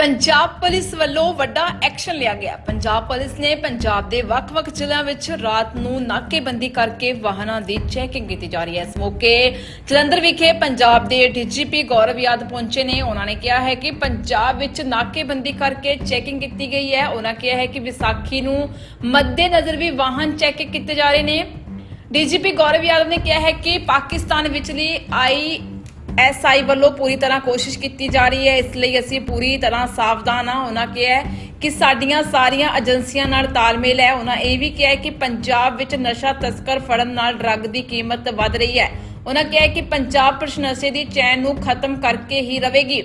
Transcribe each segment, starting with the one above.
Punjab police ਵੱਲੋਂ ਵੱਡਾ action ਲਿਆ ਗਿਆ। ਪੰਜਾਬ ਪੁਲਿਸ ਨੇ ਪੰਜਾਬ ਦੇ ਵੱਖ-ਵੱਖ ਜ਼ਿਲ੍ਹਿਆਂ ਵਿੱਚ ਰਾਤ ਨੂੰ ਨਾਕੇਬੰਦੀ ਕਰਕੇ ਵਾਹਨਾਂ ਦੀ ਚੈਕਿੰਗ ਕੀਤੀ ਜਾ ਰਹੀ ਹੈ। ਇਸ ਮੌਕੇ ਜਲੰਧਰ ਵਿਖੇ ਪੰਜਾਬ ਦੇ ਡੀਜੀਪੀ ਗੌਰਵ ਯਾਦ ਪਹੁੰਚੇ ਨੇ। ਉਹਨਾਂ ਨੇ ਕਿਹਾ ਹੈ ਕਿ ਪੰਜਾਬ ਵਿੱਚ ਨਾਕੇਬੰਦੀ ਕਰਕੇ ਚੈਕਿੰਗ ਕੀਤੀ ਗਈ ਹੈ। ਉਹਨਾਂ ਕਿਹਾ ਹੈ ਕਿ ਵਿਸਾਖੀ ਨੂੰ ਮੱਦੇਨਜ਼ਰ ਵੀ ਵਾਹਨ ਚੈੱਕ ਕੀਤੇ ਜਾ ਰਹੇ ਨੇ। ਡੀਜੀਪੀ ਗੌਰਵ ਯਾਦਵ ਨੇ ਕਿਹਾ ਹੈ ਕਿ ਪਾਕਿਸਤਾਨ ਵਿਚਲੀ ਆਈ ਐਸਆਈ ਵੱਲੋਂ ਪੂਰੀ ਤਰ੍ਹਾਂ ਕੋਸ਼ਿਸ਼ ਕੀਤੀ ਜਾ ਰਹੀ ਹੈ। ਇਸ ਲਈ ਅਸੀਂ ਪੂਰੀ ਤਰ੍ਹਾਂ ਸਾਵਧਾਨ ਹਾਂ। ਉਹਨਾਂ ਕਿਹਾ ਹੈ ਕਿ ਸਾਡੀਆਂ ਸਾਰੀਆਂ ਏਜੰਸੀਆਂ ਨਾਲ ਤਾਲਮੇਲ ਹੈ। ਉਹਨਾਂ ਇਹ ਵੀ ਕਿਹਾ ਹੈ ਕਿ ਪੰਜਾਬ ਵਿੱਚ ਨਸ਼ਾ ਤਸਕਰ ਫੜਨ ਨਾਲ ਡਰੱਗ ਦੀ ਕੀਮਤ ਵੱਧ ਰਹੀ ਹੈ। ਉਹਨਾਂ ਕਿਹਾ ਕਿ ਪੰਜਾਬ ਪ੍ਰਸ਼ਨਸੇ ਦੀ ਚੈਨ ਨੂੰ ਖਤਮ ਕਰਕੇ ਹੀ ਰਵੇਗੀ।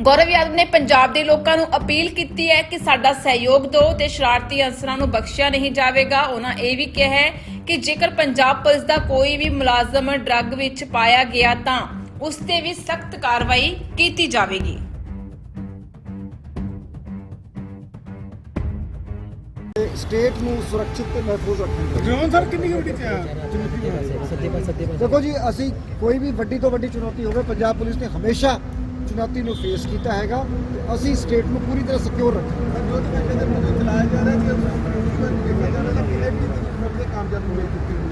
ਗੌਰਵ ਯਾਦਵ ਨੇ ਪੰਜਾਬ ਦੇ ਲੋਕਾਂ ਨੂੰ ਅਪੀਲ ਕੀਤੀ ਹੈ ਕਿ ਸਾਡਾ ਸਹਿਯੋਗ ਦਿਓ ਤੇ ਸ਼ਰਾਰਤੀ ਅਨਸਰਾਂ ਨੂੰ ਬਖਸ਼ਿਆ ਨਹੀਂ ਜਾਵੇਗਾ। ਉਹਨਾਂ ਇਹ ਵੀ ਕਿਹਾ ਹੈ ਕਿ ਜੇਕਰ ਪੰਜਾਬ ਪੁਲਿਸ ਦਾ ਕੋਈ ਵੀ ਮੁਲਾਜ਼ਮ ਡਰੱਗ ਵਿੱਚ ਪਾਇਆ ਗਿਆ ਤਾਂ ਉਸ ਤੇ ਵੀ ਸਖਤ ਕਾਰਵਾਈ ਕੀਤੀ ਜਾਵੇਗੀ। ਤੇ ਸਟੇਟ ਨੂੰ ਸੁਰੱਖਿਅਤ ਤੇ ਮਹਿਫੂਜ਼ ਰੱਖਣ ਡਰੋਨ ਸਰ ਕਿੰਨੀ ਵੱਡੀ ਚ ਦੇਖੋ ਜੀ ਅਸੀਂ ਕੋਈ ਵੀ ਵੱਡੀ ਤੋਂ ਵੱਡੀ ਚੁਣੌਤੀ ਹੋਵੇ ਪੰਜਾਬ ਪੁਲਿਸ ਨੇ ਹਮੇਸ਼ਾ ਚੁਣੌਤੀ ਨੂੰ ਫੇਸ ਕੀਤਾ ਹੈਗਾ ਤੇ ਅਸੀਂ ਸਟੇਟ ਨੂੰ ਪੂਰੀ ਤਰ੍ਹਾਂ ਸਿਕਿਉਰ ਰੱਖਾਂਗੇ।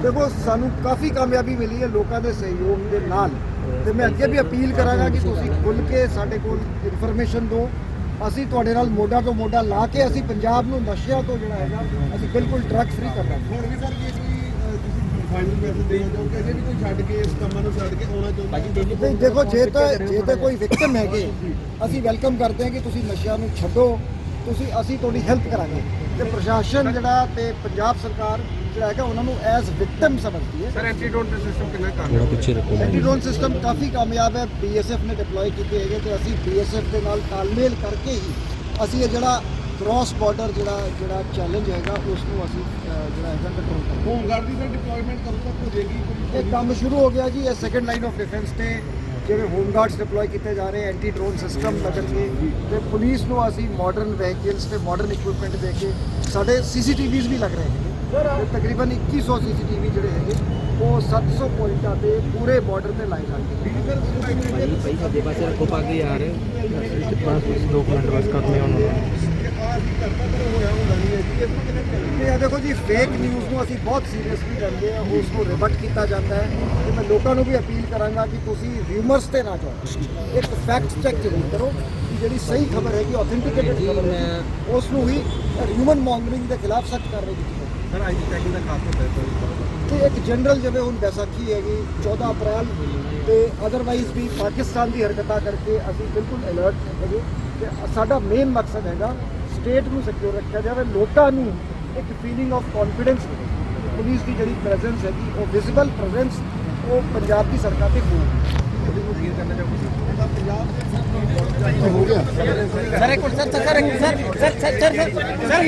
ਦੇਖੋ ਸਾਨੂੰ ਕਾਫੀ ਕਾਮਯਾਬੀ ਮਿਲੀ ਹੈ ਲੋਕਾਂ ਦੇ ਸਹਿਯੋਗ ਦੇ ਨਾਲ। ਤੇ ਮੈਂ ਅੱਗੇ ਵੀ ਅਪੀਲ ਕਰਾਂਗਾ ਕਿ ਤੁਸੀਂ ਖੁੱਲ ਕੇ ਸਾਡੇ ਕੋਲ ਇਨਫੋਰਮੇਸ਼ਨ ਦਿਓ। ਅਸੀਂ ਤੁਹਾਡੇ ਨਾਲ ਮੋਢਾ ਤੋਂ ਮੋਢਾ ਲਾ ਕੇ ਅਸੀਂ ਪੰਜਾਬ ਨੂੰ ਨਸ਼ਿਆਂ ਤੋਂ ਜਿਹੜਾ ਹੈਗਾ ਅਸੀਂ ਬਿਲਕੁਲ ਡਰੱਗ ਫ੍ਰੀ ਕਰ ਦਾਂਗੇ। ਹੁਣ ਵੀ ਸਰ ਜੇ ਕੋਈ ਅਹ, ਤੁਸੀਂ ਫਾਈਨਲ ਮੈਸੇਜ ਦੇਣਾ ਚਾਹੋ ਕਿ ਅਜੇ ਵੀ ਕੋਈ ਛੱਡ ਕੇ ਇਸ ਕੰਮਾਂ ਨੂੰ ਛੱਡ ਕੇ ਆਉਣਾ ਚਾਹੁੰਦਾ ਨਹੀਂ ਦੇਖੋ ਜੇ ਤਾਂ ਜੇ ਤਾਂ ਕੋਈ ਵਿਕਟਮ ਹੈਗੇ ਅਸੀਂ ਵੈਲਕਮ ਕਰਦੇ ਹਾਂ ਕਿ ਤੁਸੀਂ ਨਸ਼ਿਆਂ ਨੂੰ ਛੱਡੋ। ਤੁਸੀਂ ਅਸੀਂ ਤੁਹਾਡੀ ਹੈਲਪ ਕਰਾਂਗੇ। ਤੇ ਪ੍ਰਸ਼ਾਸਨ ਜਿਹੜਾ ਤੇ ਪੰਜਾਬ ਸਰਕਾਰ ਜਿਹੜਾ ਹੈਗਾ ਉਹਨਾਂ ਨੂੰ ਐਜ਼ ਵਿਕਟਮ ਸਮਝਦੀ ਹੈ। ਸਰ ਐਂਟੀਡੋਟ ਦਾ ਸਿਸਟਮ ਕਿੰਨਾ ਕੰਮ ਐਂਟੀ ਡਰੋਨ ਸਿਸਟਮ ਕਾਫੀ ਕਾਮਯਾਬ ਹੈ। ਬੀਐਸਐਫ ਨੇ ਡਿਪਲੋਏ ਕੀਤੇ ਹੈਗੇ ਤੇ ਅਸੀਂ ਬੀਐਸਐਫ ਦੇ ਨਾਲ ਤਾਲਮੇਲ ਕਰਕੇ ਹੀ ਅਸੀਂ ਇਹ ਜਿਹੜਾ ਕ੍ਰਾਸ ਬਾਰਡਰ ਜਿਹੜਾ ਜਿਹੜਾ ਚੈਲੰਜ ਹੈਗਾ ਉਸ ਨੂੰ ਅਸੀਂ ਜਿਹੜਾ ਹੈਗਾ ਕੰਟਰੋਲ ਕਰਾਂਗੇ ਹੋਮਗਾਰਡ ਦੀ ਸਰ ਡਿਪਲੋਇਮੈਂਟ ਕਦੋਂ ਤੱਕ ਹੋ ਜਾਏਗੀ? ਇਹ ਕੰਮ ਸ਼ੁਰੂ ਹੋ ਗਿਆ ਜੀ ਇਹ ਸੈਕੰਡ ਲਾਈਨ ਆਫ ਡਿਫੈਂਸ ਤੇ ਜਿਵੇਂ ਹੋਮ ਗਾਰਡਸ ਡਿਪਲੋਏ ਕੀਤੇ ਜਾ ਰਹੇ ਐਂਟੀ ਡਰੋਨ ਸਿਸਟਮ ਲੱਗਣਗੇ ਤੇ ਪੁਲਿਸ ਨੂੰ ਅਸੀਂ ਮਾਡਰਨ ਵਹੀਕਲਸ ਤੇ ਮਾਡਰਨ ਇਕਵਿਪਮੈਂਟ ਦੇ ਕੇ ਸਾਡੇ ਸੀਸੀਟੀਵੀਜ਼ ਵੀ ਲੱਗ ਰਹੇ ਹੈਗੇ ਤੇ ਤਕਰੀਬਨ 2100 ਸੀਸੀਟੀਵੀ ਜਿਹੜੇ ਹੈਗੇ ਉਹ 700 ਪੁਆਇੰਟਾਂ ਤੇ ਪੂਰੇ ਬਾਰਡਰ ਤੇ ਲਾਏ ਜਾਣਗੇ। ਭਾਈ ਭਾਈ ਸਾਡੇ ਪਾਸੇ ਰੱਖੋ ਪੱਗ ਯਾਰ ਬਸ ਦੋ ਮਿੰਟ ਬਸ ਕਰਨੇ ਉਹਨਾਂ ਨੂੰ ਹੈ ਦੇਖੋ ਜੀ ਫੇਕ ਨਿਊਜ਼ ਨੂੰ ਅਸੀਂ ਬਹੁਤ ਸੀਰੀਅਸਲੀ ਲੈਂਦੇ ਹਾਂ ਉਸ ਨੂੰ ਰਿਵਰਟ ਕੀਤਾ ਜਾਂਦਾ ਹੈ। ਤੇ ਮੈਂ ਲੋਕਾਂ ਨੂੰ ਵੀ ਅਪੀਲ ਕਰਾਂਗਾ ਕਿ ਤੁਸੀਂ ਰਿਊਮਰਸ ਤੇ ਨਾ ਜਾਓ। ਇੱਕ ਫੈਕਟ ਚੈੱਕ ਜ਼ਰੂਰ ਕਰੋ ਕਿ ਜਿਹੜੀ ਸਹੀ ਖਬਰ ਹੈਗੀ ਆਥੈਂਟਿਕੇਟਡ ਖਬਰ ਹੈ ਉਸ ਨੂੰ ਹੀ ਹਿਊਮਨ ਮੌਂਗਰਿੰਗ ਦੇ ਖਿਲਾਫ ਸਖਤ ਕਾਰਵਾਈ ਕੀਤੀ ਜਾਵੇ ਸਰ ਅੱਜ ਦੀ ਚੈਕਿੰਗ ਦਾ ਖਾਸ ਹੁੰਦਾ ਹੈ ਤੇ ਇੱਕ ਜਨਰਲ ਜਿਵੇਂ ਹੁਣ ਬੈਸਾਖੀ ਹੈਗੀ 14 ਅਪ੍ਰੈਲ ਤੇ ਅਦਰਵਾਈਜ਼ ਵੀ ਪਾਕਿਸਤਾਨ ਦੀ ਹਰਕਤਾਂ ਕਰਕੇ ਅਸੀਂ ਬਿਲਕੁਲ ਅਲਰਟ ਹੈਗੇ। ਤੇ ਸਾਡਾ ਮੇਨ ਮਕਸਦ ਹੈਗਾ ਸਟੇਟ ਨੂੰ ਸਿਕਿਉਰ ਰੱਖਿਆ ਜਾਵੇ ਲੋਕਾਂ ਨੂੰ ਇੱਕ ਫੀਲਿੰਗ ਆਫ ਕੌਨਫੀਡੈਂਸ ਪੁਲਿਸ ਦੀ ਜਿਹੜੀ ਪ੍ਰੈਜ਼ੈਂਸ ਹੈਗੀ ਉਹ ਵਿਜ਼ੀਬਲ ਪ੍ਰੈਜ਼ੈਂਸ ਉਹ ਪੰਜਾਬ ਦੀ ਸਰਕਾਰ ਤੇ ਹੋ ਹੋ ਗਿਆ ਸਰ ਇੱਕ sir sir sir sir sir sir